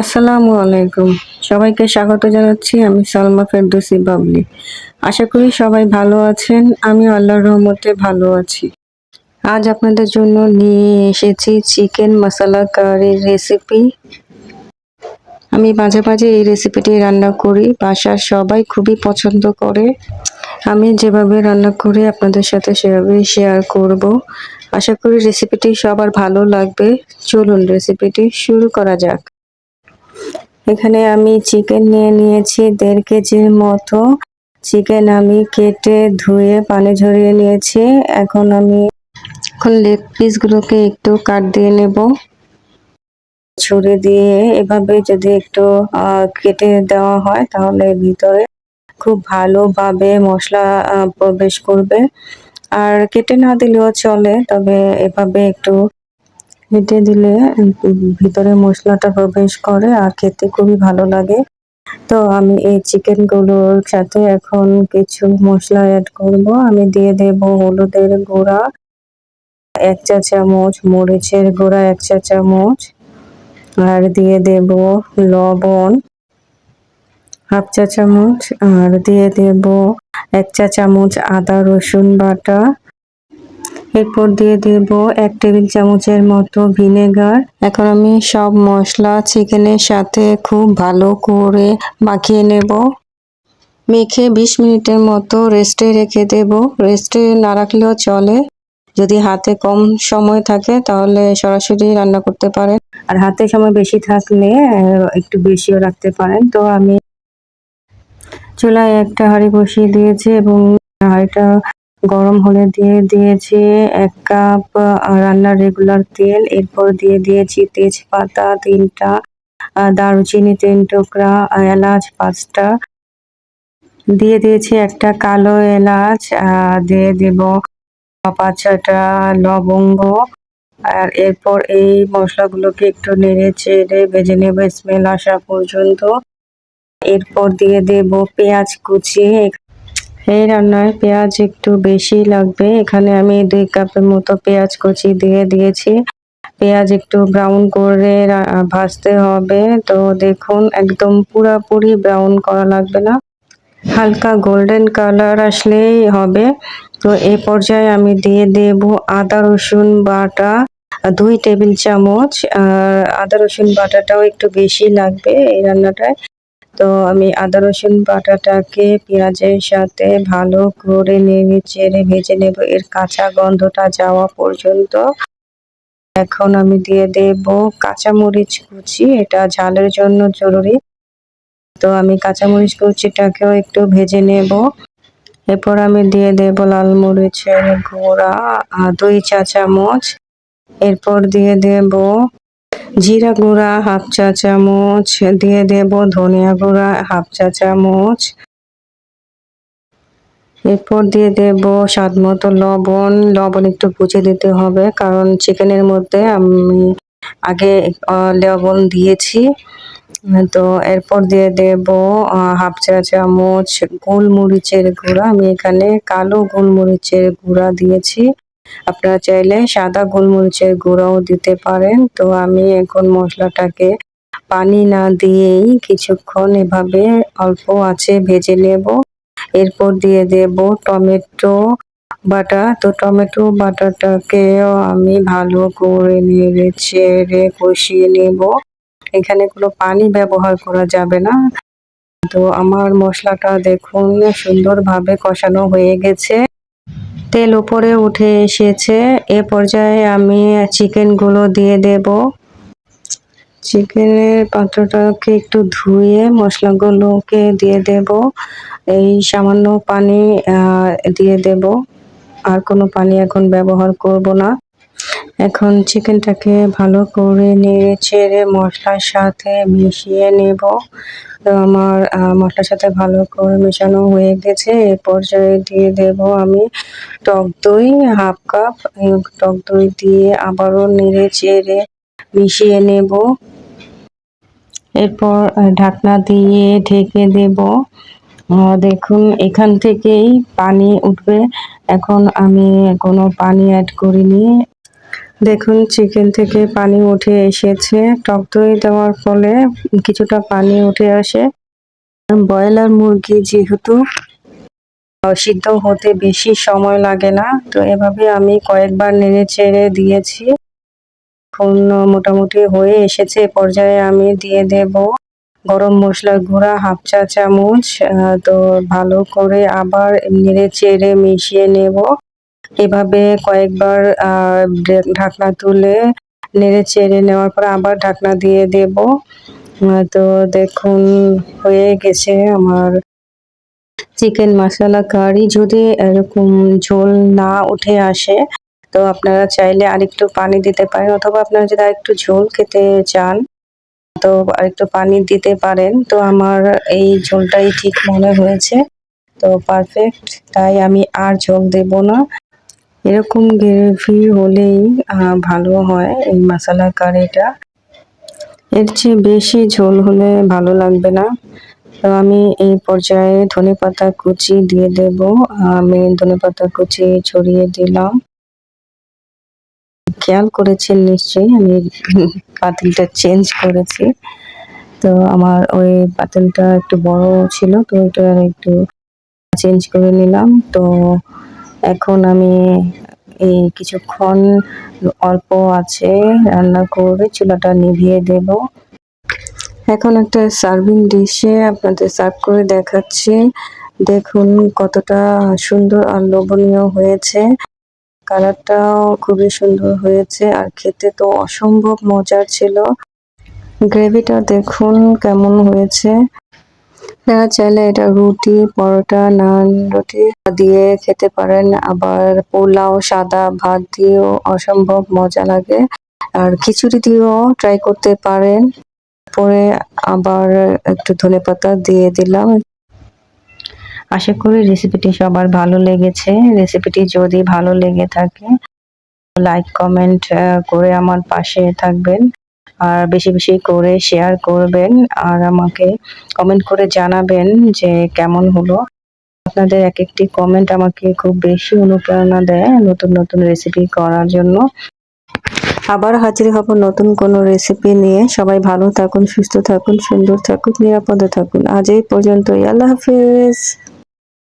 আসসালামু আলাইকুম। সবাইকে স্বাগত জানাচ্ছি, আমি সালমা ফেরদৌসি বাবলি। আশা করি সবাই ভালো আছেন আমি আল্লাহর রহমতে ভালো আছি। আজ আপনাদের জন্য নিয়ে এসেছি চিকেন মশলা কারির রেসিপি আমি মাঝে মাঝে এই রেসিপিটি রান্না করি, বাসার সবাই খুবই পছন্দ করে। আমি যেভাবে রান্না করি, আপনাদের সাথে সেভাবেই শেয়ার করব। আশা করি রেসিপিটি সবার ভালো লাগবে। চলুন রেসিপিটি শুরু করা যাক। এখানে আমি চিকেন নিয়ে নিয়েছি দেড় কেজির মতো। চিকেন আমি কেটে ধুয়ে, পানি ঝরিয়ে নিয়েছি। এখন আমি এখন লেগ পিসগুলোকে একটু কাট দিয়ে নেব। ছুরি দিয়ে এভাবে যদি একটু কেটে দেওয়া হয় তাহলে ভিতরে খুব ভালোভাবে মশলা প্রবেশ করবে। আর কেটে না দিলেও চলে, তবে এভাবে একটু কেটে দিলে ভিতরে মশলাটা প্রবেশ করে আর খেতে খুবই ভালো লাগে। তো আমি এই চিকেনগুলোর সাথে এখন কিছু মশলা অ্যাড করব। আমি দিয়ে দেব হলুদের গুঁড়া, এক চা চামচ, মরিচের গুঁড়া, এক চা চামচ, আর দিয়ে দেব লবণ, হাফ চা চামচ, আর দিয়ে দেব এক চা চামচ আদা রসুন বাটা এরপর দিয়ে দেব এক টেবিল চামচের মতো ভিনেগার। এখন আমি সব মশলা চিকেনের সাথে খুব ভালো করে মাখিয়ে নেব। মেখে বিশ মিনিটের মতো রেস্টে রেখে দেব। রেস্টে না রাখলেও চলে। যদি হাতে কম সময় থাকে তাহলে সরাসরি রান্না করতে পারেন। আর হাতে সময় বেশি থাকলে একটু বেশিও রাখতে পারেন। তো আমি চুলায় একটা হাঁড়ি বসিয়ে দিয়েছি এবং হাঁড়িটা গরম হলে দিয়ে দিয়েছি এক কাপ রান্নার রেগুলার তেল। এরপর দিয়ে দিয়েছি তেজপাতা তিনটা দারুচিনি তিন টুকরা এলাচ পাঁচটা। দিয়ে দিয়েছি একটা কালো এলাচ দিয়ে দেব পাঁচ ছটা লবঙ্গ। আর এরপর এই মশলাগুলোকে একটু নেড়ে চেড়ে ভেজে নেব স্মেল আসা পর্যন্ত। এরপর দিয়ে দেব পেঁয়াজ কুচি। এই রান্নায় পেঁয়াজ একটু বেশি লাগবে। এখানে আমি দুই কাপের মতো পেঁয়াজ কুচি দিয়ে দিয়েছি। পেঁয়াজ একটু ব্রাউন করে ভাজতে হবে। তো দেখুন, একদম পুরাপুরি ব্রাউন করা লাগবে না। হালকা গোল্ডেন কালার আসলেই হবে। তো এই পর্যায়ে আমি দিয়ে দেব আদা, রসুন বাটা দুই টেবিল চামচ। আর আদা, রসুন বাটাটাও একটু বেশি লাগবে এই রান্নাটায়। তো আমি আদা, রসুন, বাটাটাকে পেঁয়াজের সাথে ভালো করে নেড়ে চেড়ে ভেজে নেব। এর কাঁচা গন্ধটা যাওয়া পর্যন্ত। এখন আমি দিয়ে দেব কাঁচামরিচ কুচি। এটা ঝালের জন্য জরুরি। তো আমি কাঁচামরিচ কুচিটাকেও একটু ভেজে নেব। এরপর আমি দিয়ে দেব লাল মরিচের গুঁড়া দুই চা চামচ এরপর দিয়ে দেব জিরা গুঁড়া, হাফ চা চামচ, দিয়ে দেব ধনিয়া গুঁড়া, হাফ চা চামচ। এরপর দিয়ে দেব স্বাদ মতো লবণ। লবণ একটু বুঝে দিতে হবে, কারণ চিকেনের মধ্যে আমি আগে লবণ দিয়েছি। তো এরপর দিয়ে দেব হাফ চা চামচ গোলমরিচের গুঁড়া। আমি এখানে কালো গোলমরিচের গুঁড়া দিয়েছি। আপনারা চাইলে সাদা গোলমরিচের গুঁড়াও দিতে পারেন। তো আমি এখন মশলাটাকে পানি না দিয়েই কিছুক্ষণ এভাবে অল্প আছে ভেজে নেব। এরপর দিয়ে দেব টমেটো বাটা। তো টমেটো বাটাটাকেও আমি ভালো করে নেড়ে চেড়ে কষিয়ে নেব। এখানে কোনো পানি ব্যবহার করা যাবে না। তো আমার মশলাটা দেখুন, সুন্দরভাবে কষানো হয়ে গেছে। তেল উপরে উঠে এসেছে। এ পর্যায়ে আমি চিকেনগুলো দিয়ে দেব। চিকেনের পাত্রটাকে একটু ধুয়ে মশলাগুলোকে দিয়ে দেব। এই সামান্য পানি দিয়ে দেব। আর কোনো পানি এখন ব্যবহার করব না। এখন চিকেনটাকে ভালো করে নেড়ে চেড়ে মশলার সাথে মিশিয়ে নেব। তো আমার মশলার সাথে ভালো করে মেশানো হয়ে গেছে। এ পর্যায়ে দিয়ে দেব আমি টক দই, হাফ কাপ। টক দই দিয়ে আবারও নেড়ে চেড়ে মিশিয়ে নেব। এরপর ঢাকনা দিয়ে ঢেকে দেব। দেখুন, এখান থেকেই পানি উঠবে। এখন আমি কোনো পানি অ্যাড করিনি। দেখুন, চিকেন থেকে পানি উঠে এসেছে। টক দই দেওয়ার ফলে কিছুটা পানি উঠে আসে। ব্রয়লার মুরগি যেহেতু সিদ্ধ হতে বেশি সময় লাগে না, তো এভাবে আমি কয়েকবার নেড়ে চেড়ে দিয়েছি। এখন মোটামুটি হয়ে এসেছে পর্যায়ে আমি দিয়ে দেব গরম মশলার গুঁড়া, হাফ চা চামচ। তো ভালো করে আবার নেড়ে চেড়ে মিশিয়ে নেব। এভাবে কয়েকবার ঢাকনা তুলে নেড়ে চেড়ে নেওয়ার পর আবার ঢাকনা দিয়ে দেব। তো দেখুন, হয়ে গেছে আমার চিকেন মশলা কারি। যদি এরকম ঝোল না উঠে আসে, তো আপনারা চাইলে আরেকটু পানি দিতে পারেন অথবা আপনারা যদি আরেকটু ঝোল খেতে চান, তো আরেকটু পানি দিতে পারেন। তো আমার এই ঝোলটাই ঠিক মনে হয়েছে। তো পারফেক্ট, তাই আমি আর ঝোল দেব না। এরকম গ্রেভি হলেই ভালো হয় এই মশলা কারিটা। এর চেয়ে বেশি ঝোল হলে ভালো লাগবে না। তো আমি এই পর্যায়ে ধনেপাতা কুচি দিয়ে দেব। আমি ধনেপাতা কুচি ছড়িয়ে দিলাম। খেয়াল করেছেন নিশ্চয়ই, আমি পাতিলটা চেঞ্জ করেছি। তো আমার ওই পাতিলটা একটু বড় ছিল, তো এটা একটু চেঞ্জ করে নিলাম। তো এখন আমি এই কিছুক্ষণ অল্প আছে রান্না করে চুলাটা নিভিয়ে দেব। এখন একটা সার্ভিং ডিশে আপনাদের সার্ভ করে দেখাচ্ছি। দেখুন কতটা সুন্দর আর লোভনীয় হয়েছে। কালারটাও খুবই সুন্দর হয়েছে আর খেতে তো অসম্ভব মজার ছিল। গ্রেভিটা দেখুন কেমন হয়েছে। আপনারা চাইলে এটা রুটি, পরোটা, নান, রুটি দিয়ে খেতে পারেন। আবার পোলাও, সাদা ভাত দিয়েও অসম্ভব মজা লাগে। আর খিচুড়ি দিয়েও ট্রাই করতে পারেন। পরে আবার একটু ধনেপাতা দিয়ে দিলাম। আশা করি রেসিপিটি সবার ভালো লেগেছে। রেসিপিটি যদি ভালো লেগে থাকে লাইক কমেন্ট করে আমার পাশে থাকবেন। আর বেশি বেশি করে শেয়ার করবেন আর আমাকে কমেন্ট করে জানাবেন যে কেমন হলো। আপনাদের এক একটি কমেন্ট আমাকে খুব বেশি অনুপ্রেরণা দেয় নতুন নতুন রেসিপি করার জন্য। আবার হাজির হব নতুন কোনো রেসিপি নিয়ে। সবাই ভালো থাকুন, সুস্থ থাকুন, সুন্দর থাকুন নিরাপদে থাকুন। আজ এই পর্যন্তই। আল্লাহ হাফিজ।